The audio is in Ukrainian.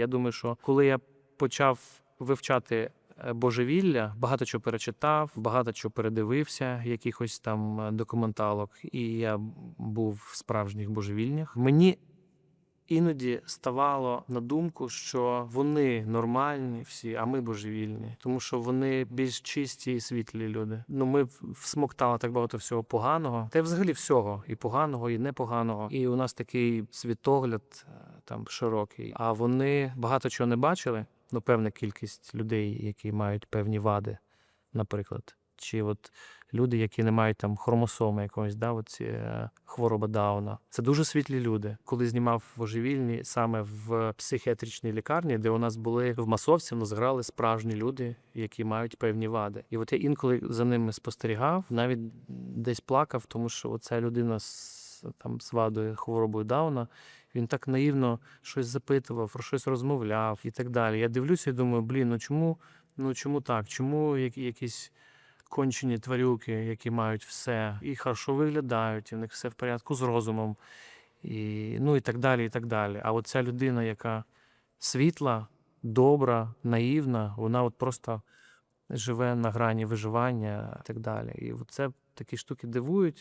Я думаю, що коли я почав вивчати е, божевілля, багато чого перечитав, багато чого передивився, якихось там е, документалок, і я був в справжніх божевільнях. Мені іноді ставало на думку, що вони нормальні всі, а ми божевільні, тому що вони більш чисті і світлі люди. Ну ми всмоктали так багато всього поганого, та й взагалі всього, і поганого, і непоганого. І у нас такий світогляд е, там широкий. А вони багато чого не бачили. Ну, певна кількість людей, які мають певні вади, наприклад. Чи от люди, які не мають там хромосоми якогось, да, оці, е, хвороба Дауна. Це дуже світлі люди. Коли знімав божевільні саме в психіатричній лікарні, де у нас були в масовці, нас грали справжні люди, які мають певні вади. І от я інколи за ними спостерігав, навіть десь плакав, тому що оця людина там з вадою хворобою Дауна. Він так наївно щось запитував, про щось розмовляв і так далі. Я дивлюся і думаю, блін, ну чому, ну чому так? Чому які- якісь кончені тварюки, які мають все, і хорошо виглядають, і в них все в порядку з розумом, і, ну і так далі, і так далі. А от ця людина, яка світла, добра, наївна, вона от просто живе на грані виживання і так далі. І це такі штуки дивують.